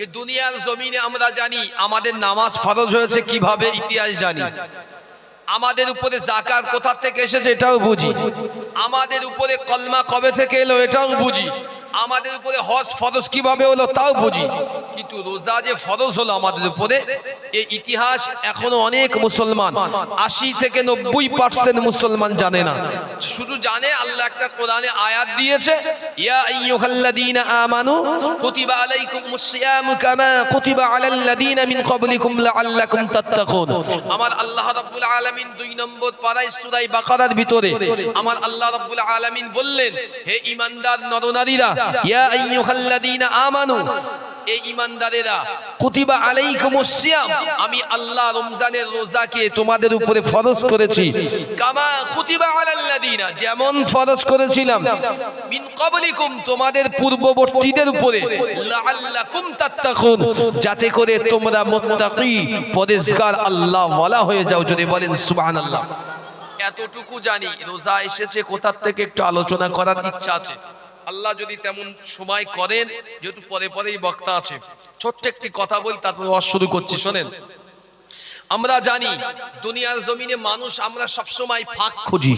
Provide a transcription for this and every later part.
যে দুনিয়ার জমিনে আমরা জানি আমাদের নামাজ ফরজ হয়েছে কীভাবে ইতিহাস জানি। আমাদের উপরে জাকাত কোথা থেকে এসেছে এটাও বুঝি। আমাদের উপরে কলমা কবে থেকে এলো এটাও বুঝি। আমাদের উপরে হজ ফরজ কীভাবে হলো তাও বুঝি। কিন্তু রোজা যে ফরজ হলো আমাদের উপরে এই ইতিহাস এখনও অনেক মুসলমান, আশি থেকে নব্বই পার্সেন্ট মুসলমান জানে না। শুধু জানে, আল্লাহ একটা কোরআনে আয়াত দিয়েছে, ইয়া আমার আল্লাহ রাব্বুল আলামিন দুই নম্বর বাকারার ভিতরে, আমার আল্লাহ আলামিন বললেন, হে ঈমানদার নরনারীরা ইয়া আইয়ুহাল্লাযীনা আমানু এই ইমানদারেরা কুতিবা আলাইকুমুস সিয়াম আমি আল্লাহ রমজানের রোজাকে তোমাদের উপরে ফরজ করেছি। কামা কুতিবা আলাল্লাযীনা যেমন ফরজ করেছিলাম। মিন ক্বাবলিকুম তোমাদের পূর্ববর্তীদের উপরে। লাআল্লাকুম তাত্তাকুন যাতে করে তোমরা মুত্তাকি পরেজগার আল্লাহ ওয়ালা হয়ে যাও যদি বলেন সুবহানাল্লাহ। এতটুকু জানি রোজা এসেছে কোথার থেকে একটু আলোচনা করার ইচ্ছা আছে। আল্লাহ যদি তেমন সময় করেন, যেহেতু পরে পরেই বক্তা আছে, ছোট্ট একটি কথা বলি, তারপরে ওয়াজ শুরু করছি, শোনেন। আমরা জানি, দুনিয়ার জমিনে মানুষ আমরা সবসময় ফাঁক খুঁজি,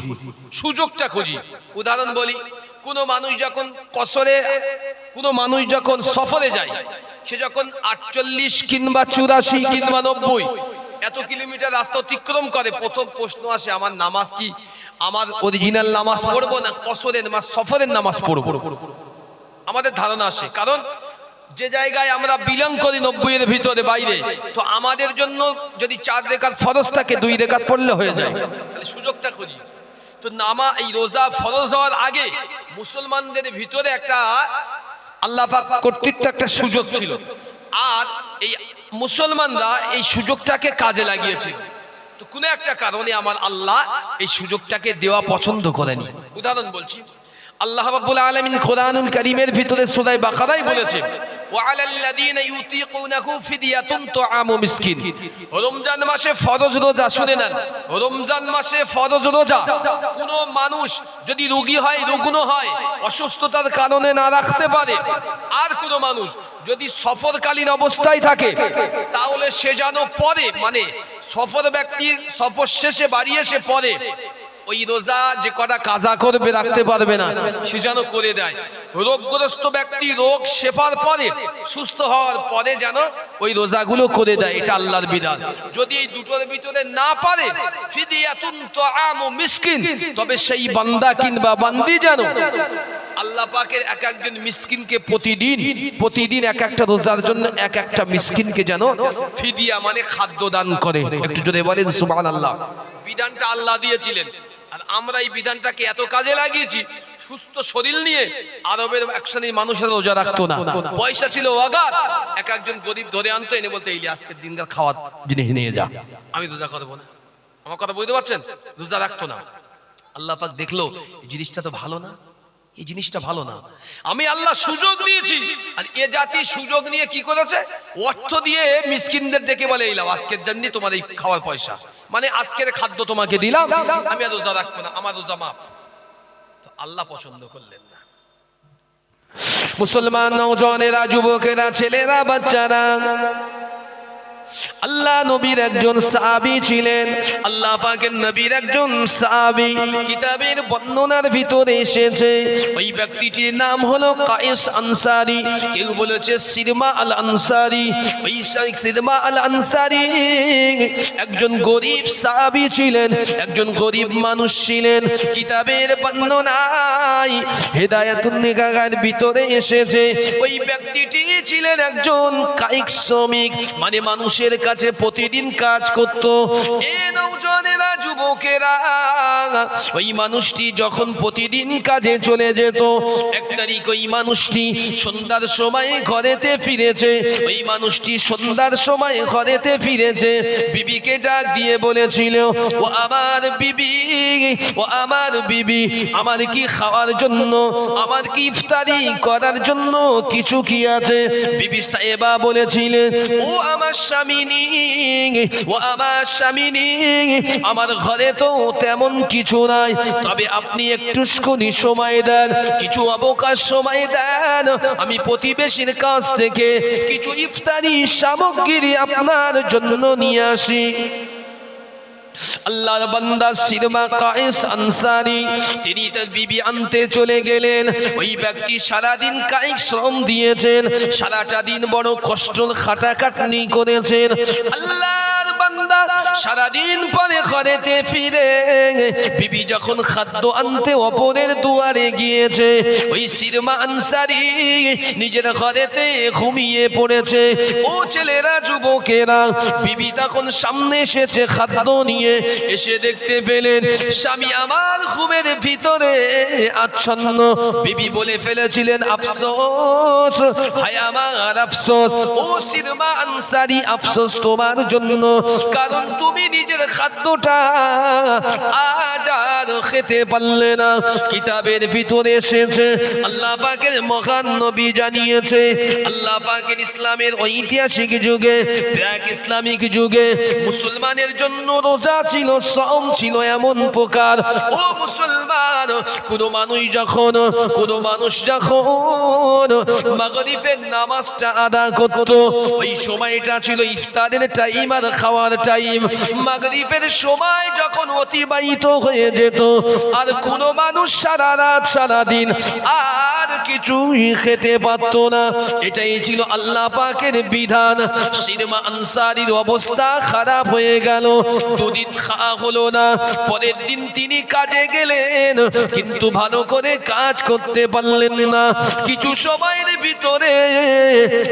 সুযোগটা খুঁজি। উদাহরণ বলি, কোনো মানুষ যখন কসরে, কোনো মানুষ যখন সফরে যায়, সে যখন আটচল্লিশ কিংবা চুরাশি কিংবা নব্বই, এত কিলোমিটার রাস্তা অতিক্রম করে, প্রথম প্রশ্ন আসে, আমার নামাজ কি? আমার অরিজিনাল নামাজ পড়ব না, কসরের নামাজ, সফরের নামাজ পড়ব। আমাদের ধারণা আসে, কারণ যে জায়গায় আমরা বিলং করি নব্বই এর ভিতরে, বাইরে, তো আমাদের জন্য যদি চার রেখার ফরজ থাকে, দুই রেখার পড়লে হয়ে যায়। তাহলে সুযোগটা খুঁজি। তো নামা, এই রোজা ফরজ হওয়ার আগে মুসলমানদের ভিতরে একটা আল্লাপাক কর্তৃত্ব একটা সুযোগ ছিল। আর এই মুসলমানরা এই সুযোগটাকে কাজে লাগিয়েছিল। তো কোনো একটা কারণে আমার আল্লাহ এই সুযোগটাকে দেওয়া পছন্দ করেনি। উদাহরণ বলছি, আল্লাহ রাব্বুল আলামিন কোরআনুল কারীমের ভিতরে সূরা বাকারায় বলেছে রমজান মাসে ফরজ রোজা, শুনে নেন, রমজান মাসে ফরজ রোজা, কোনো মানুষ যদি রোগী হয় রুগ্ন হয়, অসুস্থতার কারণে না রাখতে পারে, আর কোনো মানুষ যদি সফরকালীন অবস্থায় থাকে, তাহলে সে যেন পরে মানে সফর ব্যক্তির সফর শেষে বাড়ি এসে পরে ওই রোজা যে কটা কাজা করবে রাখতে পারবে না, সে যেন করে দেয়। রোগগ্রস্ত ব্যক্তি রোগ শেফার পরে সুস্থ হওয়ার পরে যেন ওই রোজাগুলো করে দেয়, এটা আল্লাহর বিধান। যদি এই দুটোর ভিতরে না পারে মিসকিন, তবে সেই বান্দা কিংবা বান্দি যেন আল্লাহ পাকের এক একজন মিসকিনকে প্রতিদিন প্রতিদিন এক একটা রোজার জন্য এক একটা মিসকিনকে যেন ফিদিয়া মানে খাদ্য দান করে। একটু যদি বলেন সুবহানাল্লাহ। বিধানটা আল্লাহ দিয়েছিলেন। আর আমরা এই বিধানটাকে এত কাজে লাগিয়েছি, সুস্থ শরীর নিয়ে আরবের এক শ্রেণির মানুষের রোজা রাখতো না। পয়সা ছিল অগাধ। এক একজন গরিব ধরে আনতো, এনে বলতে, এই আজকের দিনকার খাওয়ার জিনিস নিয়ে যা। আমি রোজা করব না। আমার কথা বুঝতে পারছেন? রোজা রাখতো না। আল্লাহ পাক দেখল জিনিসটা তো ভালো না। এই জিনিসটা ভালো না। আমি আল্লাহ সুযোগ দিয়েছি। আর এ জাতি সুযোগ নিয়ে কি করেছে? অর্থ দিয়ে মিসকিনদের ডেকে বলে এলাম আজকের জন্য তোমার এই খাওয়ার পয়সা। মানে আজকের খাদ্য তোমাকে দিলাম। আমি আর রোজা রাখব না, আমার রোজা মাপ তো আল্লাহ পছন্দ করলেন না। মুসলমান নৌজনেরা, যুবকেরা, ছেলেরা, বাচ্চারা আল্লাহ নবীর একজন সাহাবী ছিলেন। আল্লাহ পাকের নবীর একজন সাহাবী কিতাবের বর্ণনার ভিতরে এসেছে। ওই ব্যক্তিটির নাম হলো কায়েস আনসারি। কেউ বলেছে সিরমা আল আনসারি ওই সিরমা আল আনসারি একজন গরিব সাহাবী ছিলেন, একজন গরিব মানুষ ছিলেন। কিতাবের বর্ণনায় হেদায়াতুন নিগাগার ভিতরে এসেছে। ওই ব্যক্তিটি ছিলেন একজন কায়িক শ্রমিক মানে মানুষের কাছে প্রতিদিন কাজ করত। এ নৌজনেরা, যুবকেরা, ওই মানুষটি যখন প্রতিদিন কাজে চলে যেত, এক তারিখ ওই মানুষটি সন্ধ্যার সময় ঘরেতে ফিরেছে, ওই মানুষটি সন্ধ্যার সময় ঘরেতে ফিরেছে। বিবিকে ডাক দিয়ে বলেছিল, ও আমার বিবি, ও আমার বিবি, আমার কি খাওয়ার জন্য, আমার কি ইফতারি করার জন্য কিছু কি আছে? বিবি সাহেবা বলেছিলেন, ও আমার স্বামী ও আমার স্বামী আমার ঘরে ঘরে তো তেমন কিছু নাই। তবে আপনি একটু সময় দেন, কিছু অবকাশ সময় দেন। আমি প্রতিবেশীর কাছ থেকে কিছু ইফতারি সামগ্রী আপনার জন্য নিয়ে আসি। আল্লাহর বান্দা সিরমা কায়েস আনসারি, তিনি তার বিবি আনতে চলে গেলেন। ওই ব্যক্তি সারাদিন কায়িক শ্রম দিয়েছেন, সারাটা দিন বড় কষ্ট খাটাখাটনি করেছেন। আল্লাহর বান্দা সারাদিন পরে ঘরেতে ফিরে। বিবি যখন খাদ্য আনতে অপরের দুয়ারে গিয়েছে, ওই সিরমা আনসারি নিজের ঘরেতে ঘুমিয়ে পড়েছে। ও ছেলেরা যুবকেরা, বিবি তখন সামনে এসেছে খাদ্য নিয়ে। এসে দেখতে পেলেন স্বামী আমার ঘুমের ভিতরে আচ্ছন্ন। বিবি বলে ফেলেছিলেন, আফসোস, হায় আমার আফসোস, ও সিরমা আনসারি আফসোস তোমার জন্য। কারণ তুমি নিজের খাদ্যটা আজ আর খেতে পারলে না। কিতাবের ভিতরে এসেছে, আল্লাহ পাকের মহান নবী জানিয়েছে, আল্লাহ পাকের ইসলামের ঐতিহাসিক যুগে প্রাক ইসলামিক যুগে মুসলমানের জন্য রোজা ছিল সম ছিল এমন প্রকার। ও মুসলমান, কোনো মানুষ যখন, কোনো মানুষ যখন মাগরিবের নামাজটা আদা করত, ওই সময়টা ছিল ইফতারের টাইম আর খাওয়ার টাইম মাগরিবের সময় যখন অতিবাহিত হয়ে যেত, আর কোন মানুষ সারা রাত, সারা দিন আর কিছুই খেতে পারত না। এটাই ছিল আল্লাহ পাকের বিধান। সিনেমা আনসারির অবস্থা খারাপ হয়ে গেল। দুদিন খাওয়া হলো না, পরের দিন তিনি কাজে গেলেন, কিন্তু ভালো করে কাজ করতে পারলেন না। কিছু সময়ের ভিতরে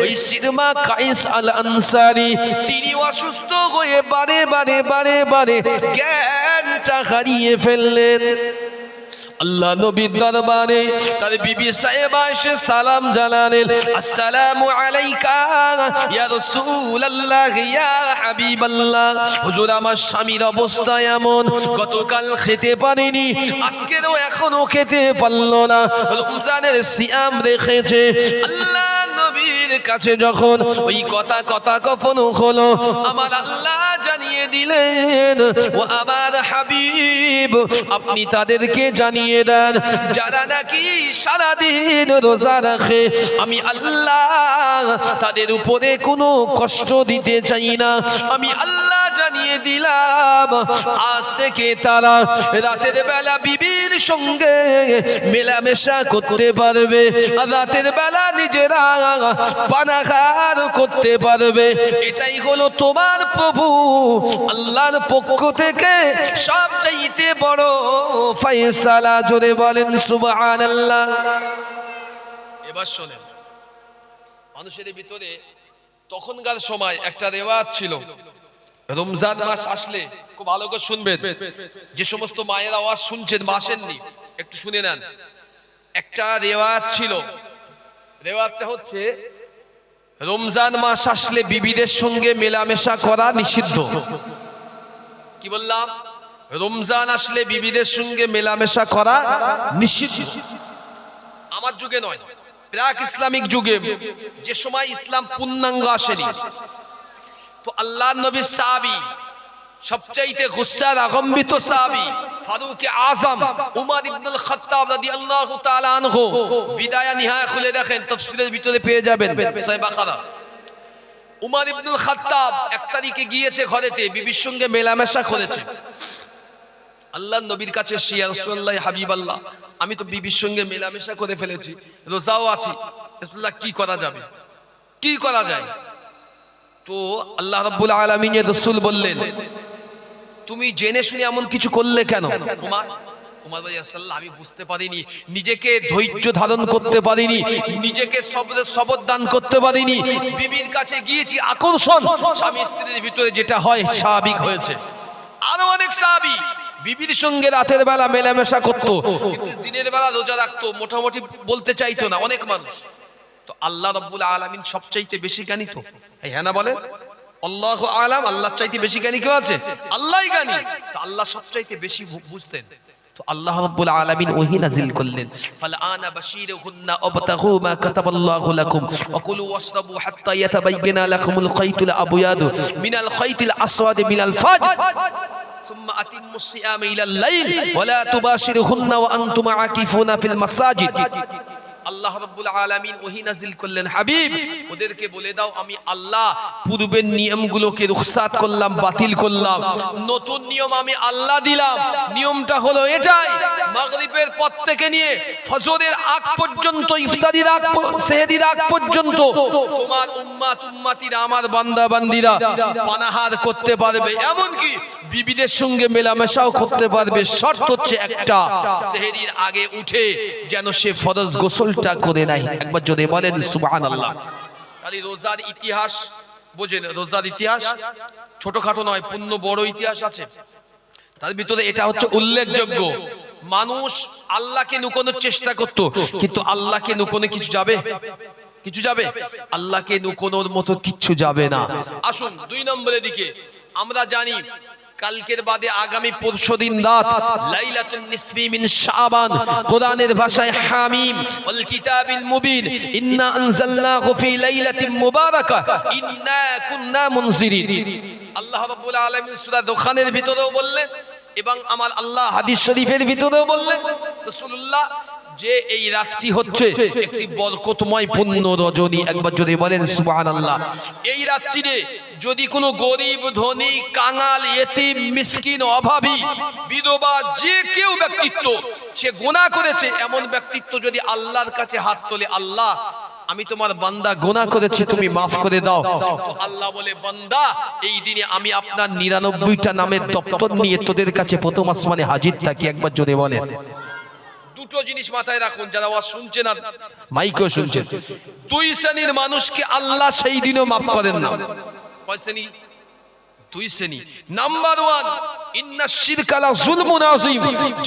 ওই সিনেমা কাইস আল আনসারি, তিনি অসুস্থ হয়ে বারে বারে বারে বারে জ্ঞানটা হারিয়ে ফেললেন। আল্লাহ নবীর দরবারে তার বিবি সাহেবা এসে সালাম জানালেন, আসসালামু আলাইকা, ইয়া রাসূলুল্লাহ, ইয়া হাবিবাল্লাহ। হুজুর, আমার স্বামীর অবস্থা এমন, গতকাল খেতে পারেনি, আজকেরও এখনও খেতে পারল না। রমজানের সিয়াম রেখেছে, আল্লাহ কাছে যখন ওই কথা কথা কখনো হলো, আমার আল্লাহ জানিয়ে দিলেন, ও আমার হাবিব, আপনি তাদেরকে জানিয়ে দেন, যারা নাকি সারাদিন রোজা রাখে, আমি আল্লাহ তাদের উপরে কোনো কষ্ট দিতে চাই না। আমি আল্লাহ জানিয়ে দিলাম, আজ থেকে তারা রাতের বেলা বিবির সঙ্গে মেলামেশা করতে পারবে রাতের বেলা নিজেরা পানাহার করতে পারবে। এটাই হলো তোমার প্রভু। আল্লাহর পক্ষ থেকে সব চাইতে বড় ফাইসালা জোরে বলেন, সুবহানাল্লাহ। এবার শোনেন, মানুষের ভিতরে তখনকার সময় একটা রেওয়াজ ছিল। রমজান মাস আসলে খুব ভালো করে শুনবেন। যে সমস্ত মায়ের আওয়াজ শুনছেন মাসেননি একটু শুনে নেন। একটা রেওয়াজ ছিল। রেওয়াজটা হচ্ছে রমজান মাস আসলে বিবিদের সঙ্গে মেলামেশা করা নিষিদ্ধ। কি বললাম? রমজান আসলে বিবিদের সঙ্গে মেলামেশা করা নিষিদ্ধ। আমার যুগে নয় প্রাক ইসলামিক যুগে যে সময় ইসলাম পূর্ণাঙ্গ আসেনি। তো আল্লাহ নবী সাহাবি সবচাইতে গুসার আগম্বিত সাহাবি ফারুক আজম উমর ইবনুল খাত্তাব রাদিয়াল্লাহু তাআলা আনহু। বিদায়া নিহায়া খুলে দেখেন তাফসীরের ভিতরে পেয়ে যাবেন সহিহ বাকারা। উমর ইবনুল খাত্তাব এক তারিখে গিয়েছে ঘরেতে, বিবির সঙ্গে মেলামেশা করেছে। আল্লাহ নবীর কাছে শিয়া রাসূলুল্লাহ হাবিবাল্লাহ, আমি তো বিবির সঙ্গে মেলামেশা করে ফেলেছি, রোজাও আছি। রাসূলুল্লাহ, কি করা যাবে? কি করা যায়? তো আল্লাহ রাব্বুল আলামিনের রাসূল বললেন তুমি জেনে শুনে এমন কিছু করলে কেন? উমার উমার ভাই আসাল্লাহ আমি বুঝতে পারিনি। নিজেকে ধৈর্য ধারণ করতে পারিনি নিজেকে দান করতে পারিনি। বিবির কাছে গিয়েছি আকর্ষণ। স্বামী স্ত্রীর ভিতরে যেটা হয় স্বাভাবিক হয়েছে। আরও অনেক সাহাবী বিবির সঙ্গে রাতের বেলা মেলামেশা করতো দিনের বেলা রোজা রাখতো মোটামুটি বলতে চাইতো না অনেক মানুষ। তো আল্লাহ রব্বুল আলামিন সবচাইতে বেশি জ্ঞানী তো। হ্যাঁ না বলেন? আল্লাহ আলাম আল্লাহ চাইতে বেশি জ্ঞানী কেউ আছে আল্লাহই জ্ঞানী তো আল্লাহ সবচাইতে বেশি বু- বুঝতেন তো আল্লাহ রাব্বুল আলামিন ওহী নাজিল করলেন ফাল আনা বাশীরুহুন্না আবতাগু মা কাতাবাল্লাহু লাকুম ওয়া কুলু ওয়াশরাবু হাত্তা ইয়াতাবাyyana লাকুমুল খাইতুল আবয়াদু মিনাল খাইতিল আসওয়াদি মিনাল ফাজর ثم أتموا الصيام إلى الليل ولا تباشرهن وأنتم عاكفون في المساجد আল্লাহ রাব্বুল আলামিন ওহী নাজিল করলেন, হাবিব, ওদেরকে বলে দাও, আমি আল্লাহ পূর্বের নিয়মগুলোকে রুখসাত করলাম, বাতিল করলাম। নতুন নিয়ম আমি আল্লাহ দিলাম। নিয়মটা হলো এটাই, মাগরিবের পর থেকে নিয়ে ফজরের আগ পর্যন্ত, ইফতারির আগ সেহরির আগ পর্যন্ত তোমার উম্মাত, উম্মাতিরা, আমার বান্দা বান্দিরা পানাহার করতে পারবে। এমনকি বিবিদের সঙ্গে মেলামেশাও করতে পারবে। শর্ত হচ্ছে একটা, সেহরির আগে উঠে যেন সে ফরজ গোসলটা করে নাই। একবার যদি বলেন, সুবহানাল্লাহ। তাহলে রোজার ইতিহাস, বোঝেন, রোজার ইতিহাস ছোটখাটো নয়, পূর্ণ বড় ইতিহাস আছে। তার ভিতরে এটা হচ্ছে উল্লেখযোগ্য। মানুষ আল্লাহকে লুকোনোর চেষ্টা করত, কিন্তু আল্লাহকে লুকোনো কিছু যাবে? কিছু যাবে? আল্লাহকে লুকোনোর মতো কিচ্ছু যাবে না। আসুন, দুই নম্বরের দিকে। আমরা জানি কালকের বাদে আগামী পরশু দিন রাত, লাইলাতুন নিসফি মিন শাবান, কোরআনের ভাষায় হামিম, ওয়াল কিতাবিল মুবিন, ইন্না আনজালনাহু ফি লাইলাতিন মুবারাকা, ইন্না কুন্না মুনজিরিন। আল্লাহ রাব্বুল আলামিন সূরা দোখানের ভিতরেও বললেন এবং আমার আল্লাহ হাদিস শরীফের ভিতরেও বললেন, রাসূলুল্লাহ যে এই রাতটি হচ্ছে একটি বরকতময় পূর্ণ রজনী। একবার যদি বলেন, সুবহানাল্লাহ। এই রাত্রিতে যদি কোনো গরিব, ধনী, কাঙাল, এতিম, মিসকিন, অভাবী, বিধবা, যে কেউ ব্যক্তিত্ব সে গোনা করেছে, এমন ব্যক্তিত্ব যদি আল্লাহর কাছে হাত তোলে, আল্লাহ, আমি তোমার বান্দা গোনা করেছি, তুমি মাফ করে দাও। তো আল্লাহ বলে, বান্দা, এই দিনে আমি আপনার নিরানব্বইটা নামের দপ্তর নিয়ে তোদের কাছে প্রথম আসমানে হাজির থাকি। একবার জোরে বলেন। দুটো জিনিস মাথায় রাখুন যারা ওয়াজ শুনছেন আর মাইকেও শুনছেন দুই শ্রেণির মানুষকে আল্লাহ সেই দিনও মাফ করেন না। কয় শ্রেণি? দুই শ্রেণি। নাম্বার ওয়ান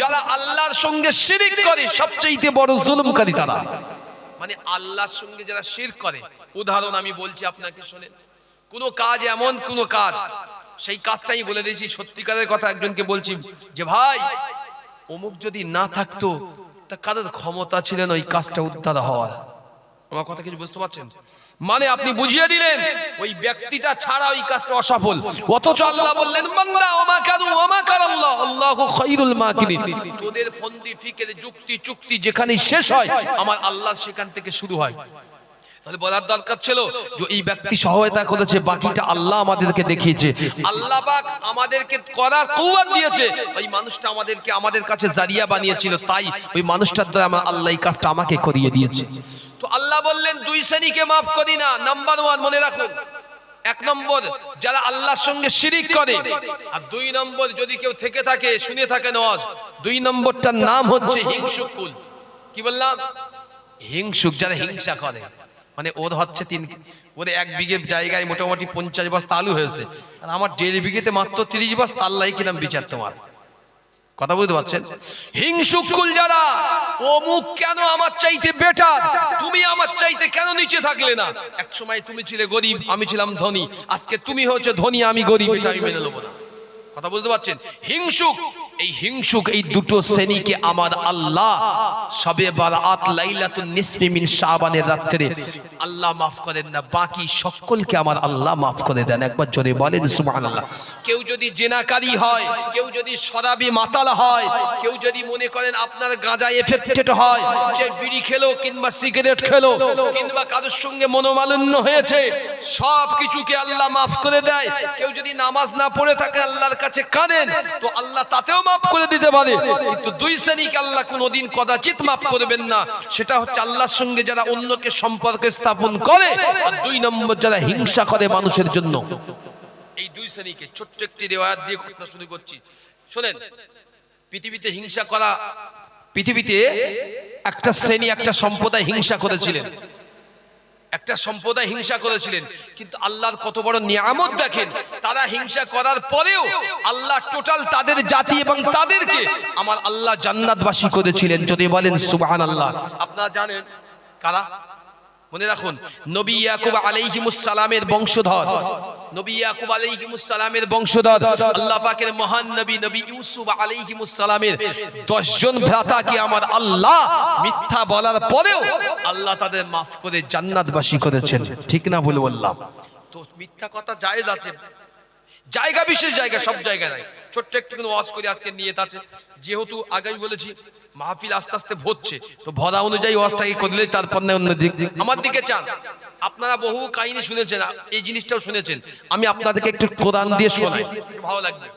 যারা আল্লাহর সঙ্গে শিরিক করে সবচেয়ে বড় জুলুমকারী তারা। মানে আল্লাহর সঙ্গে যারা শিরক করে উদাহরণ আমি বলছি আপনাকে শোনেন। কোনো কাজ এমন কোনো কাজ সেই কাজটাই বলে দিয়েছি সত্যিকারের কথা একজনকে বলছি যে ভাই অমুক যদি না থাকতো তা কাদের ক্ষমতা ছিলেন ওই কাজটা উদ্ধার হওয়ার? আমার কথা কিছু বুঝতে পারছেন? মানে আপনি বুঝিয়ে দিলেন, ওই ব্যক্তিটা ছাড়া ওই কাজটা অসফল। অথচ আল্লাহ বললেন মান্না ওমা কানু, ওমা কারাল্লাহ আল্লাহু খায়রুল মাকিরিন তোদের ফন্দি ফিকের যুক্তি চুক্তি যেখানে শেষ হয়, আমার আল্লাহ সেখান থেকে শুরু হয়। তাহলে বলার দরকার ছিল যে এই ব্যক্তি সহায়তা করেছে, বাকিটা আল্লাহ আমাদেরকে দেখিয়েছে। আল্লাহ পাক আমাদেরকে করার কৌয়াত দিয়েছে। ওই মানুষটা আমাদেরকে আমাদের কাছে জারিয়া বানিয়েছিল, তাই ওই মানুষটার দ্বারা আমার আল্লাহ এই কাজটা আমাকে করিয়ে দিয়েছে। তো আল্লাহ বললেন, দুই শ্রেণীকে মাফ করি না, নাম্বার ওয়ান মনে রাখুন। এক নম্বর, যারা আল্লাহর সঙ্গে শিরিক করে, আর দুই নম্বর, যদি কেউ থেকে থাকে, শুনে থাকে নওয়াজ দুই নম্বরটার নাম হচ্ছে হিংসুকুল কি বললাম? হিংসুক, যারা হিংসা করে। মানে ওর হচ্ছে তিন ওর এক বিঘে জায়গায় মোটামুটি পঞ্চাশ বস্তা আলু হয়েছে। আর আমার দেড় বিঘেতে মাত্র তিরিশ বস্তা আল্লাহ কিরাম বিচার তোমার। কথা বুঝতে পারছেন? হিংসুকুল যারা, অমুক কেন আমার চাইতে বেটার তুমি আমার চাইতে কেন নিচে থাকলে না? এক সময় তুমি ছিলে গরিব, আমি ছিলাম ধনী। আজকে তুমি হচ্ছে ধনী, আমি গরিব এটা আমি মেনে নেব না। কথা বুঝতে পারছেন? হিংসুক। এই হিংসুক এই দুটো শ্রেণীকে আমার আল্লাহ সবে বারাত লাইলাতুন নিসফি মিন রাত্রে আল্লাহ মাফ করেন না, বাকি সকলকে আমার আল্লাহ মাফ করে দেন। একবার জোরে বলেন, সুবহানাল্লাহ। কেউ যদি জেনাকারী হয়, কেউ যদি শরাবি মাতাল হয়, কেউ যদি মনে করেন আপনার গাঁজা এফেক্টেড হয় যে বিড়ি খেলো কিংবা সিগারেট খেলো, কিংবা কারোর সঙ্গে মনোমালিন্য হয়েছে সব কিছুকে আল্লাহ মাফ করে দেয়। কেউ যদি নামাজ না পড়ে থাকে, আল্লাহর কাছে কাঁদেন, তো আল্লাহ তাতেও মাফ করে দিতে পারে। কিন্তু দুই শ্রেণীকে আল্লাহ কোনোদিন কদাচিৎ মাফ করবেন না। সেটা হচ্ছে আল্লাহর সঙ্গে যারা অন্যকে সম্পর্কে স্থাপন করে, আর দুই নম্বর যারা হিংসা করে মানুষের জন্য। এই দুই শ্রেণীকে ছোট্ট একটি রেওয়ায়াত দিয়ে ঘটনা শুরু করছি। শোনেন, পৃথিবীতে হিংসা করা, পৃথিবীতে একটা শ্রেণি, একটা সম্প্রদায় হিংসা করেছিলেন। একটা সম্প্রদায় হিংসা করেছিলেন, কিন্তু আল্লাহর কত বড় নিয়ামত দেখেন, তারা হিংসা করার পরেও আল্লাহ টোটাল তাদের জাতি এবং তাদেরকে আমার আল্লাহ জান্নাতবাসী করেছিলেন। যদি বলেন সুবহান আল্লাহ আপনারা জানেন কারা? মনে রাখুন, নবী ইয়াকুব আলাইহিমুস সালামের বংশধর। নবী ইয়াকুব আলাইহিমুস সালামের বংশধর। আল্লাহ পাকের মহান নবী নবী ইউসুফ আলাইহিমুস সালামের 10 জন ভ্রাতাকে আমার আল্লাহ মিথ্যা বলার পরেও আল্লাহ তাদের মাফ করে জান্নাতবাসী করেছেন। ঠিক না ভুল বললাম? তো মিথ্যা কথা জায়েজ আছে। জায়গা বিশেষ জায়গা, সব জায়গায় নাই। ছোট্ট একটু কিন্তু ওয়াজ করে, আজকে নিয়ে আছে। যেহেতু আগে বলেছি মাহফিল আস্তে আস্তে ভরছে। তো ভরা অনুযায়ী ওয়াজটাকে করলে তারপর না অন্য দিক। আমার দিকে চান। আপনারা বহু কাহিনী শুনেছেন, এই জিনিসটাও শুনেছেন। আমি আপনাদেরকে একটু কোরআন দিয়ে শোনাই। ভালো লাগবে।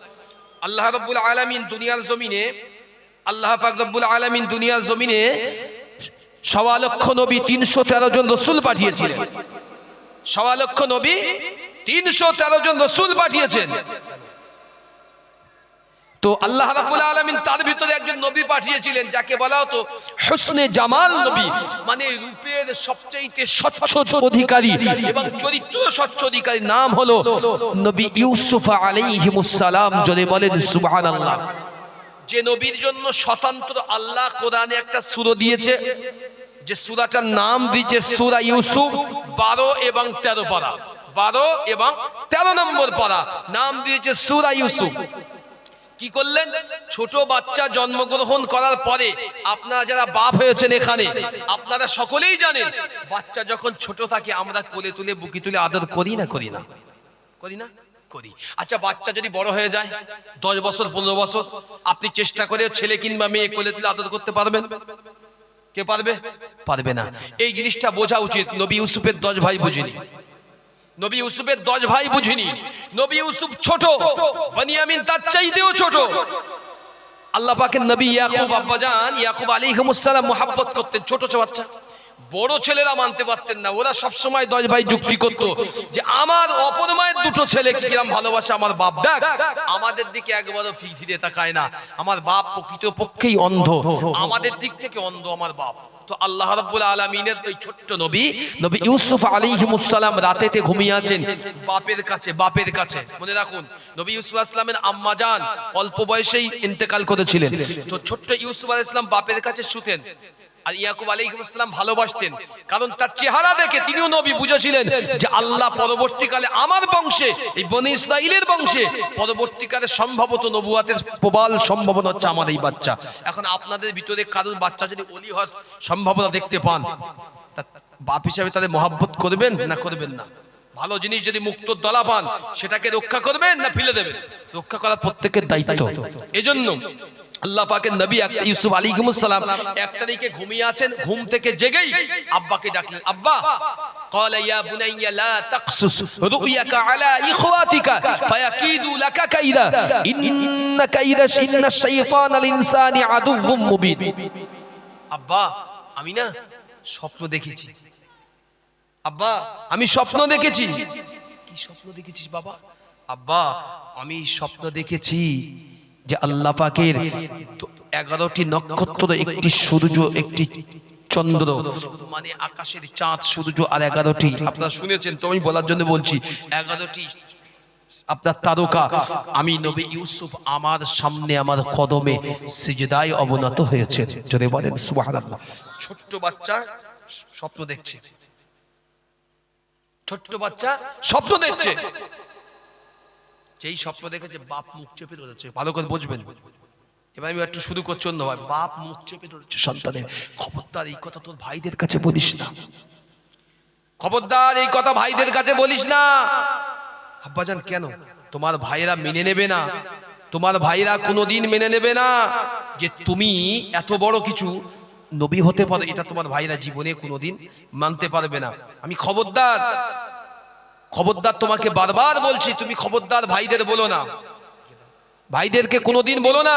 আল্লাহ রব্বুল আলামিন দুনিয়ার জমিনে, আল্লাহ পাক রব্বুল আলামিন দুনিয়ার জমিনে সওয়া লক্ষ নবী তিনশো তেরো জন রসুল পাঠিয়েছিলেন। সওয়া লক্ষ নবী তিনশো তেরো জন রসুল পাঠিয়েছেন। তো আল্লাহ রাব্বুল আলামিন তার ভিতরে একজন নবী পাঠিয়েছিলেন, যাকে বলা হতো হুসনে জামাল নবী। মানে রূপের সবচেয়ে স্বচ্ছ অধিকারী এবং চরিত্র স্বচ্ছ অধিকারী। নাম হলো নবী ইউসুফ আলাইহিমুস সালাম যদি বলেন সুবহানাল্লাহ। যে নবীর জন্য স্বতন্ত্র আল্লাহ কোরআনে একটা সূরা দিয়েছে, যে সূরাটার নাম দিয়েছে সূরা ইউসুফ 12 এবং 13 পারা। 12 এবং 13 নম্বর পারা। নাম দিয়েছে সূরা ইউসুফ। কি করলেন? ছোট বাচ্চা জন্মগ্রহণ করার পরে আপনারা যারা বাপ হয়েছেন এখানে, আপনারা সকলেই জানেন, বাচ্চা যখন ছোট থাকে আমরা কোলে তুলে, বুকি তুলে আদর করি না করি না? করি না? করি। আচ্ছা বাচ্চা যদি বড় হয়ে যায়, দশ বছর, পনেরো বছর, আপনি চেষ্টা করে ছেলে কিংবা মেয়ে কোলে তুলে আদর করতে পারবেন? কে পারবে? পারবে না। এই জিনিসটা বোঝা উচিত। নবী ইউসুফের দশ ভাই বুঝিনি। নবী ইউসুফের দশ ভাই বুঝিনি। নবী ইউসুফ ছোট, বনিয়ামিন তার চাইতেও ছোট। আল্লাহ পাকের নবী ইয়াকুব আব্বাজান, ইয়াকুব আলাইহিস সালাম মোহাব্বত করতেন, ছোট ছোট বাচ্চা। বড় ছেলেরা মানতে পারতেন না, ওরা সব সময় দশ ভাই যুক্তি করত যে, আমার অপর মায়ের দুটো ছেলে কি কিরম ভালোবাসে, আমার বাপ দেখ, আমাদের দিকে একবারও ফিরে তাকায় না। আমার বাপ প্রকৃত পক্ষেই অন্ধ, আমাদের দিক থেকে অন্ধ আমার বাপ। তো আল্লাহ রাব্বুল আলামিনের ওই ছোট্ট নবী নবী ইউসুফ আলাইহিমুস সালাম রাতেতে ঘুমিয়ে আছেন বাপের কাছে বাপের কাছে। মনে রাখুন নবী ইউসুফ আসলামের আম্মা জান অল্প বয়সেই ইন্তেকাল করেছিলেন। তো ছোট্ট ইউসুফ আলাইহিস সালাম বাপের কাছে শুতেন। আর ইয়াকুব আলাইহিসসালাম ভালোবাসতেন। কারণ তার চেহারা দেখে তিনিও নবী বুঝেছিলেন যে আল্লাহ পরবর্তীকালে আমার বংশে, এই বনি ইসরাইলের বংশে পরবর্তীকালে সম্ভবত নবুয়াতের প্রবল সম্ভাবনা হচ্ছে আমার এই বাচ্চা। এখন আপনাদের ভিতরে কারোর বাচ্চা যদি অলি হওয়ার সম্ভাবনা দেখতে পান বাপ হিসাবে তাদের মহাব্বত করবেন না করবেন না? ভালো জিনিস যদি মুক্ত দলা পান, সেটাকে রক্ষা করবেন না ফেলে দেবেন? রক্ষা করা প্রত্যেকের দায়িত্ব। এজন্য আল্লাহ পাকের নবী একটা ইউসুফ আলাইহিস সালাম এক তারিখে ঘুমিয়ে আছেন ঘুম থেকে জেগেই আব্বাকে ডাকলেন আব্বা قال يا بني لا تقصص رؤيك على إخواتك فيكيدوا لك كيدا إن كيد إن الشيطان الإنسان عدو مبين আব্বা আমি না স্বপ্ন দেখেছি আব্বা আমি স্বপ্ন দেখেছি কি স্বপ্ন দেখেছিস বাবা আব্বা আমি স্বপ্ন দেখেছি যে আল্লাহ পাকের এগারোটি নক্ষত্র, একটি সূর্য, একটি চন্দ্র মানে আকাশের চাঁদ, সূর্য আর এগারোটি। আপনারা শুনেছেন, তো আমি বলার জন্য বলছি, এগারোটি আপনার তারকা। আমি নবী ইউসুফ আমার সামনে আমার কদমে সিজদায় অবনত হয়েছে, যদি বলেন সুবহানাল্লাহ। ছোট্ট বাচ্চা স্বপ্ন দেখছে। ছোট্ট বাচ্চা স্বপ্ন দেখছে। যেই স্বপ্ন দেখেছে বাপ মুখ চেপে ধরেছে, ভালো করে বুঝবেন। এবার আমি একটু শুরু করছি অন্য ভাই বাপ মুখ চেপে ধরেছে, সন্তানের খবরদার, এই কথা তোর ভাইদের কাছে বলিস না। খবরদার, এই কথা ভাইদের কাছে বলিস না। আব্বাজান, কেন? তোমার ভাইরা মেনে নেবে না। তোমার ভাইরা কোনোদিন মেনে নেবে না যে তুমি এত বড় কিছু নবী হতে পারো, এটা তোমার ভাইরা জীবনে কোনোদিন মানতে পারবে না। আমি খবরদার খবরদার তোমাকে বারবার বলছি, তুমি খবরদার ভাইদের বলো না। ভাইদেরকে কোনোদিন বলো না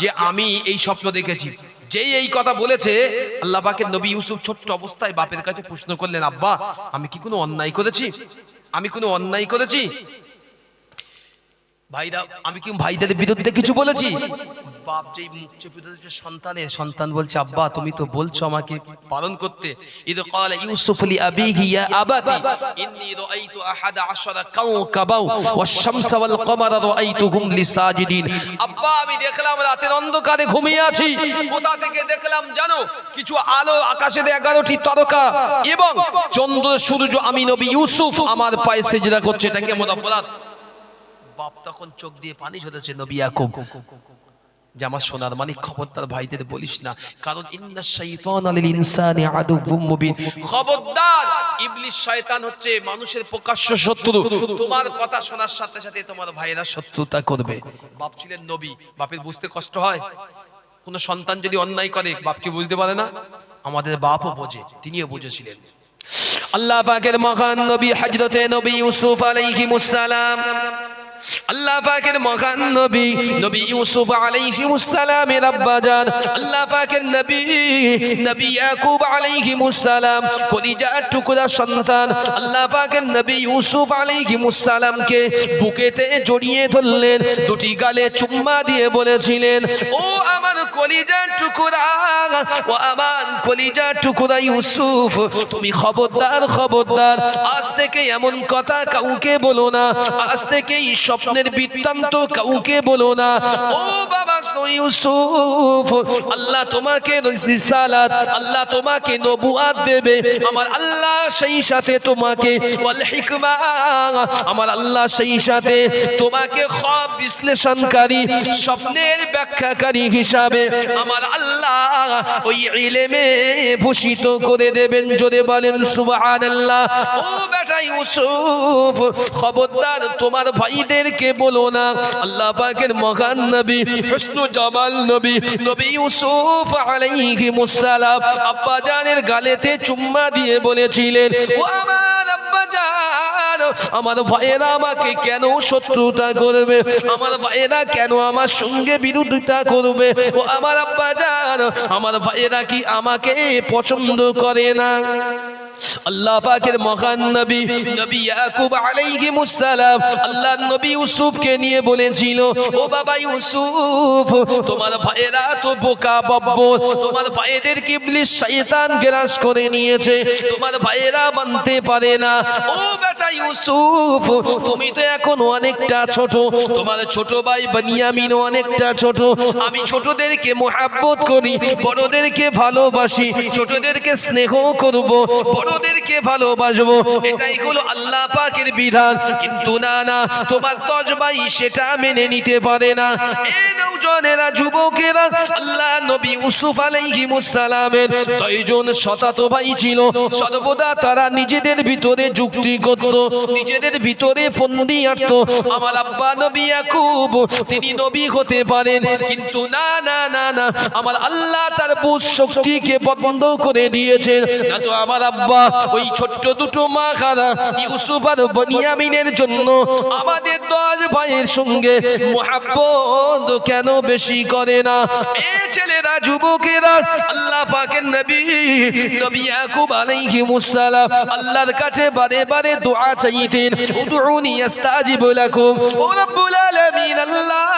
যে, আমি এই স্বপ্ন দেখেছি। যেই এই কথা বলেছে, আল্লাহ পাকের নবী ইউসুফ ছোট্ট অবস্থায় বাপের কাছে প্রশ্ন করলেন, আব্বা, আমি কি কোনো অন্যায় করেছি? আমি কোনো অন্যায় করেছি? ভাইরা, আমি কি ভাইদের বিরুদ্ধে কিছু বলেছি? বাপ যেই মুখ চেপে ধরেছে সন্তানের সন্তান বলছে, আব্বা, তুমি তো বলছো আমাকে পালন করতে। ইদ ক্বালা ইউসুফ লি আবিহি, ইয়া আবাতি, ইন্নী রাআইতু আহাদা আশারা কাওকাবা ওয়াশ-শামসা ওয়াল কমারা রাআইতুহুম লিসাজিদিন। আব্বা, আমি দেখলাম রাতের অন্ধকারে ঘুমিয়ে আছি। কোথা থেকে দেখলাম জানো? কিছু আলো আকাশের 11টি তারকা এবং চন্দ্র, সূর্য, আমি নবী ইউসুফ আমার পায়ে সিজদা করছে। এটা কেমন অপরাধ বাপ তখন চোখ দিয়ে পানি ঝরেছে, নবী ইয়াকুব যে আমার সোনার মানিক খবরদার ভাইদের বলিস না। কারণ ইন্না শাইতান আলিল ইনসানি খবরদার, ইবলিস শয়তান হচ্ছে মানুষের প্রকাশ্য শত্রু। তোমার কথা শোনার সাথে সাথে তোমার ভাইয়েরা শত্রুতা করবে। বাপ ছিলেন নবী, বাপের বুঝতে কষ্ট হয়। কোন সন্তান যদি অন্যায় করে বাপকে বুঝতে পারে না? আমাদের বাপও বোঝে, তিনিও বুঝেছিলেন। আল্লাহ পাকের মহান নবী হযরতে নবী ইউসুফ আলাইহিমুস সালাম আল্লাহ পাকের মহান নবী নবী ইউসুফ আলাইহিমুস সালামের আব্বা জান, আল্লাহ পাকের নবী নবী ইয়াকুব আলাইহিমুস সালাম কলিজার টুকরা সন্তান, আল্লাহ পাকের নবী ইউসুফ আলাইহিমুস সালামকে বুকেতে জড়িয়ে ধরলেন, দুটি গালে চুম্মা দিয়ে বলেছিলেন, ও আমার কলিজার টুকরা, ও আমার কলিজার টুকরা ইউসুফ, তুমি খবরদার খবরদার, আজ থেকে এমন কথা কাউকে বলো না, আজ থেকে এই স্বপ্নের বৃত্তান্ত কাউকে বলো না। ও বাবা ইউসুফ, আল্লাহ তোমাকে রিসালাত আল্লাহ তোমাকে নবুয়াত দেবে। আমার আল্লাহ সেই সাথে তোমাকে, ওয়াল হিকমা, আমার আল্লাহ সেই সাথে তোমাকে সব বিশ্লেষণকারী, স্বপ্নের ব্যাখ্যাকারী হিসাবে আমার আল্লাহ ওই ইলেমে ভূষিত করে দেবেন। যদি বলেন, সুবহানাল্লাহ। ও বেটা ইউসুফ, খবরদার, তোমার ভাইদেরকে বলো না, আল্লাহ পাকের মহান নবী, হুসনু জামাল নবী নবী ইউসুফ আলাইহিমুস সালাম আব্বা জানের গালেতে চুম্মা দিয়ে বলেছিলেন, ও আমার আব্বা জান, আমার ভাইয়েরা আমাকে কেন শত্রুতা করবে? আমার ভাইয়েরা কেন আমার সঙ্গে বিরোধিতা করবে? ও আমার আব্বা জান, আমার ভাইয়েরা কি আমাকে পছন্দ করে না? আল্লাহ পাকের মহান নবী নবী ইয়াকুব আলাইহিমুস সালাম আল্লাহ নবী ইউসুফকে নিয়ে বলেছিল, ও বাবা ইউসুফ, তোমার ভাইয়েরা তো বোকা বব্বর, তোমার ভাইদের ইবলিস শয়তান গ্রাস করে নিয়েছে, তোমার ভাইয়েরা মানতে পারে না। ও বেটা ইউসুফ, তুমি তো এখন অনেকটা ছোট, তোমার ছোট ভাই বানিয়ামিন অনেকটা ছোট। আমি ছোটদেরকে মোহাব্বত করি, বড়দেরকে ভালোবাসি, ছোটদেরকে স্নেহ করব বড়দেরকে ভালোবাসবো। এটাই হলো আল্লাহ পাকের বিধান। কিন্তু না না, তোমার ভাই সেটা মেনে নিতে পারে না। এই নৌজনেরা, যুবকেরা, আল্লাহ নবী ইউসুফ দুইজন শতাত ভাই ছিল। সর্বদা তারা নিজেদের ভিতরে যুক্তি করত, নিজেদের ভিতরে ফন্দি আটত। আমার আব্বা নবী তিনি নবী হতে পারেন। কিন্তু না না না না, আমার আল্লাহ তার শক্তিকে বন্ধ করে দিয়েছেন। না তো আমার আব্বা ওই ছোট্ট দুটো মা খারা ইউসুফ আর বনিয়ামিনের জন্য আমাদের দশ ভাইয়ের সঙ্গে কেন বেশি করে না? ছেলেরা, যুবকেরা, আল্লাহ পাকের নবী নবী সালাম, আল্লাহর কাছে বারে বারে দোয়া চাইতেন আস্তাজিব লাকুম, ও রব্বুল আলামিন, আল্লাহ,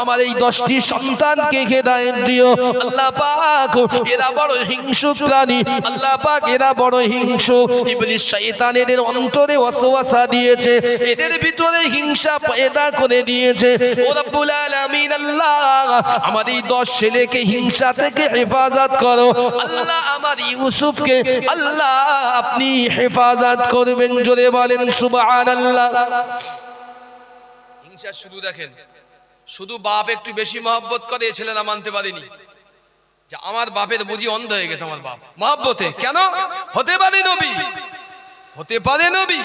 আমার এই দশটি সন্তানকে হেদায়েত দিও। আল্লাহ পাক, এরা বড় হিংসুক প্রাণী। আল্লাহ পাক, এরা বড় হিংসুক ইবলিস শয়তান এদের অন্তরে ওয়াসওয়াসা দিয়েছে। এদের ভিতরে হিংসা পয়দা করে দিয়েছে। ও রব্বুল আলামিন আল্লাহ, আমার এই দশ ছেলেকে হিংসা থেকে হেফাজত করো। আল্লাহ আমার ইউসুফকে, আল্লাহ আপনি হেফাজত করবেন। জোরে বলেন, সুবহানাল্লাহ। হিংসা শুধু দেখেন, শুধু বাপ একটু বেশি মহব্বত করে ছেলেরা মানতে পারেনি। যে আমার বাপের বুঝি অন্ধ হয়ে গেছে আমার বাপ। মহাব্বতে। কেন? হতে পারে নবী। হতে পারে নবী।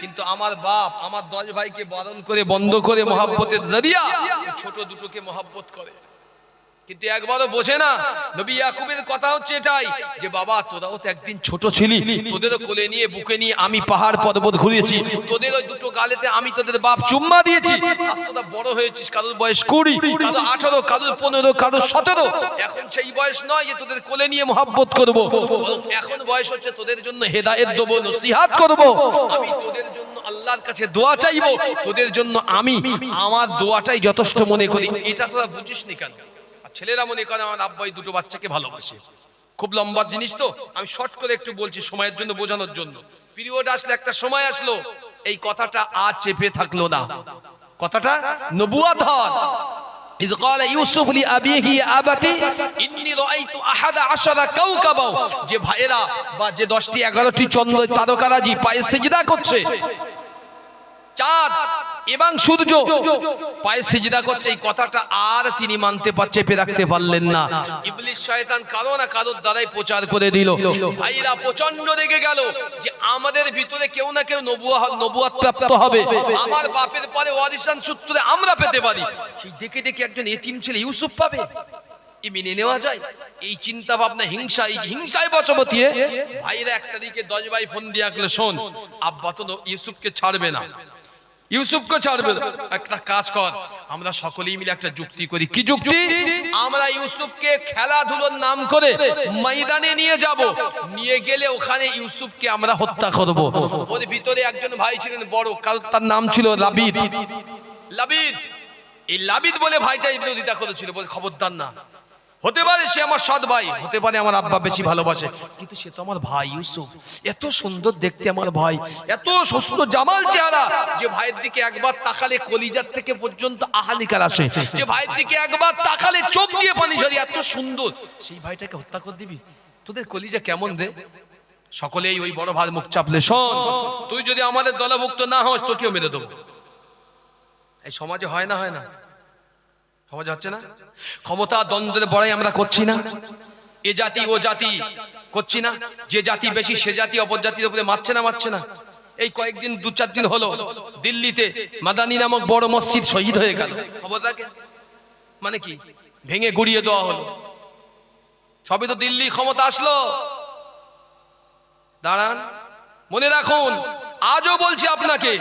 কিন্তু আমার বাপ আমার দশ ভাইকে বারণ করে বন্ধ করে মহাব্বতের জরিয়া ছোট দুটোকে মহাব্বত করে। কিন্তু একবারও বোঝে না। নবী ইয়াকুবের কথা হচ্ছে এটাই যে, বাবা, তোরাও তো একদিন ছোট ছিলি। তোদেরও কোলে নিয়ে, বুকে নিয়ে আমি পাহাড় পর্বত ঘুরেছি তোদের ওই দুটো গালেতে আমি তোদের বাপ চুম্মা দিয়েছি। আজ তোরা বড় হয়েছিস, কারোর বয়স কুড়ি কারও আঠারো, কারোর পনেরো, কারোর সতেরো। এখন সেই বয়স নয় যে, তোদের কোলে নিয়ে মহাব্বত করব। এখন বয়স হচ্ছে তোদের জন্য হেদায়েত দেবো, নসিহাত করব। আমি তোদের জন্য আল্লাহর কাছে দোয়া চাইব। তোদের জন্য আমি আমার দোয়াটাই যথেষ্ট মনে করি। এটা তোরা বুঝিস নি কেন? ছেলেরা মনে করে আমার আব্বাই দুটো বাচ্চাকে ভালোবাসে খুব লম্বা জিনিস তো আমি শর্ট করে একটু বলছি সময়ের জন্য বোঝানোর জন্য পিরিয়ড আসলে একটা সময় আসলো এই কথাটা আর চেপে থাকলো না কথাটা নবুয়াত হয় إذ قال يوسف لأبيه يا أبتي إني رأيت أحد عشر كوكبا যে ভাইয়েরা বা যে দশটি এগারোটি চন্দ্র তারকারাজি পায়ে সেজদা করছে চাঁদ এবং সূর্য। পায়ে সিজদা করছে, এই কথাটা আর তিনি মানতে পার চেপে রাখতে পারলেন না। ইবলিশ শয়তান কারও না কারোর দ্বারাই প্রচার করে দিল। ভাইরা প্রচণ্ড রেগে গেল যে আমাদের ভিতরে কেউ না কেউ নবুয়া নবুয়াত প্রাপ্ত হবে। আমার বাপের পরে ওয়ারিসান সূত্রে আমরা পেতে পারি। সেই দেখে দেখে একজন এতিম ছেলে ইউসুফ পাবে। এ মেনে নেওয়া যায়। এই চিন্তা ভাবনা হিংসা, এই হিংসায় হয়ে ভাইরা একটা দিকে দশ ভাই ফোন দিয়ে আঁকলে, শোন, আব্বা তো ইউসুফকে ছাড়বে না। ইউসুফকে ছাড়বে। একটা কাজ কর আমরা সকলেই মিলে একটা যুক্তি করি। কি যুক্তি? আমরা ইউসুফকে খেলাধুলোর নাম করে ময়দানে নিয়ে যাব। নিয়ে গেলে ওখানে ইউসুফকে আমরা হত্যা করব। ওর ভিতরে একজন ভাই ছিলেন বড় কাল তার নাম ছিল লাবিদ। লাবিদ। এই লাবিদ বলে ভাইটাই বিরোধিতা করেছিল বলে খবরদার না। হতে পারে সে আমার সৎ ভাই, হতে পারে আমার আব্বা বেশি ভালোবাসে, কিন্তু সে তো আমার ভাই ইউসুফ। এত সুন্দর দেখতে আমার ভাই, এত সুন্দর জামাল চেহারা, যে ভাইয়ের দিকে একবার তাকালে কলিজার থেকে পর্যন্ত আহালিকার আসে। যে ভাইয়ের দিকে একবার তাকালে চোখ দিয়ে পানি ঝরি, এত সুন্দর। সেই ভাইটাকে হত্যা করে দিবি? তোদের কলিজা কেমন দে সকলেই ওই বড় ভাই মুখ চাপলে, শোন, তুই যদি আমাদের দলভুক্ত না হস, তোকেও মেরে দেবো। এই সমাজে হয় না হয় না। সমাজে হচ্ছে না? ক্ষমতা দ্বন্দ্বের বড়াই আমরা করছি না। এ জাতি, ও জাতি করছি না। যে জাতি বেশি, সে জাতি অপর জাতির উপরে মারছে না মারছে না। এই কয়েকদিন, দু চার দিন হলো, দিল্লিতে মাদানি নামক বড় মসজিদ শহীদ হয়ে গেল। রাখে মানে কি? ভেঙে গুড়িয়ে দেওয়া হলো। সবই তো দিল্লি ক্ষমতা আসলো। দাঁড়ান, মনে রাখুন, আজও বলছি আপনাকে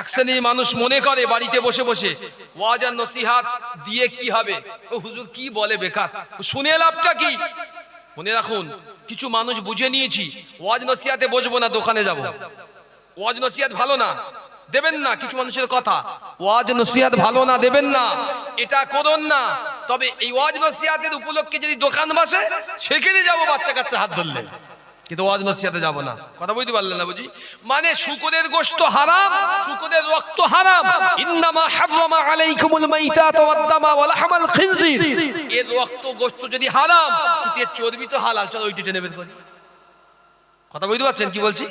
এক শ্রেণির মানুষ মনে করে বাড়িতে বসে বসে, ওয়াজ আর নসিহাত দিয়ে কি হবে? ও হুজুর কি বলে বেকার? শুনে লাভটা কি? মনে রাখুন, কিছু মানুষ বুঝে নিয়েছি, ওয়াজ, নসিহাতে বসবো না, দোকানে যাব। ওয়াজ, নসিহাত ভালো না? দেবেন না কিছু মানুষের কথা? ওয়াজ, নসিহাত ভালো না, দেবেন না? এটা করুন না। তবে এই ওয়াজ, নসিহাতের উপলক্ষে যদি দোকান বসে, সেখানে যাব বাচ্চা কাচ্চা হাত ধরলে। কিন্তু ওয়াজ নসিহাতে যাব না। কথা বুঝতে পারলেন না বুঝি? মানে শুকুরের গোশত হারাম, শুকুরের রক্ত হারাম। ইন্নামা হাররামা আলাইকুমুল মাইতাত ওয়াদ দামা ওয়া লাহমাল খিনজির। এর রক্ত গোশত যদি হারাম, কিন্তু এর চর্বি তো হালাল। চলো ওইটা টেনে বের করি। কথা বুঝতে পারছেন কি বলছি?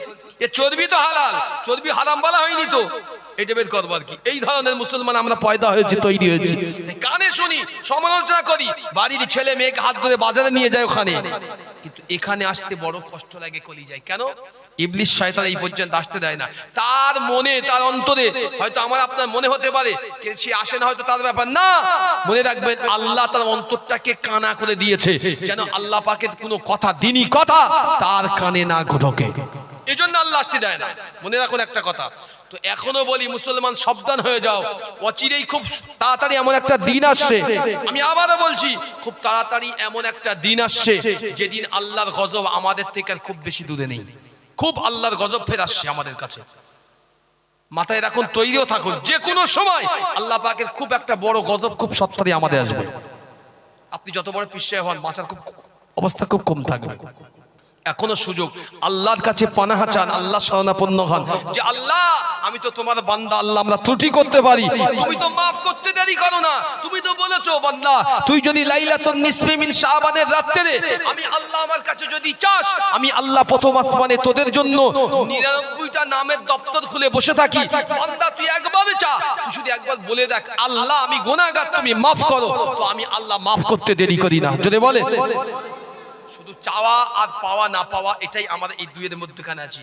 এর চর্বি তো হালাল। চর্বি হারাম বলা হয়নি তো। এটা বের করব আর কি? এই ধরনের মুসলমান আমরা পয়দা হয়েছে, তৈরি হয়েছি। কানে শুনি, সমালোচনা করি, বাড়ির ছেলে মেয়েকে হাত ধরে বাজারে নিয়ে যায় ওখানে। কিন্তু এখানে আসতে বড় কষ্ট লাগে কলি যায় কেন? ইবলিশ শয়তান এই পর্যন্ত আসতে দেয় না। তার মনে, তার অন্তরে হয়তো আমার আপনার মনে হতে পারে সে আসে না হয়তো তার ব্যাপার। না! মনে রাখবেন, আল্লাহ তার অন্তরটাকে কানা করে দিয়েছে। যেন আল্লাহ পাকের কোনো কথা, দিনই কথা তার কানে না ঢোকে এই জন্য আল্লাহ আসতে দেয় না। মনে রাখুন একটা কথা। তো এখনও বলি, মুসলমান সাবধান হয়ে যাও। অচিরেই খুব তাড়াতাড়ি এমন একটা দিন আসছে। আমি আবারও বলছি, খুব তাড়াতাড়ি এমন একটা দিন আসছে, যেদিন আল্লাহর গজব আমাদের থেকে আর খুব বেশি দূরে নেই। খুব আল্লাহর গজব ফের আসছে আমাদের কাছে। মাথায় রাখুন, তৈরিও থাকুন। যে কোনো সময় আল্লাহ পাকের খুব একটা বড় গজব খুব সত্তরই আমাদের আসবে। আপনি যত বড় পিছিয়ে হন, বাঁচার খুব অবস্থা খুব কম থাকবে। এখনও সুযোগ। আল্লাহর কাছে পানাহা চান, আল্লাহ শরণাপন্ন হন। যে আল্লাহ, আমি তো তোমার বান্দা, আল্লাহ আমরা ত্রুটি করতে পারি। তুমি তো মাফ করতে দেরি করো না। তুমি তো বলেছ, বান্দা, তুই যদি লাইলাতুন নিসফে মিন শাবানের রাত্রে, আমি আল্লাহ আমার কাছে যদি চাস, আমি আল্লাহ প্রথম আসমানে তোদের জন্য নিরানব্বইটা নামের দপ্তর খুলে বসে থাকি। বান্দা, তুই একবারে চা, তুই শুধু একবার বলে দেখ, আল্লাহ, আমি গোনাগার তুমি মাফ করো। তো আমি আল্লাহ মাফ করতে দেরি করি না। যদি বলে। চাওয়া আর পাওয়া না পাওয়া এটাই আমাদের এই দুইয়ের মধ্যখানে আছে।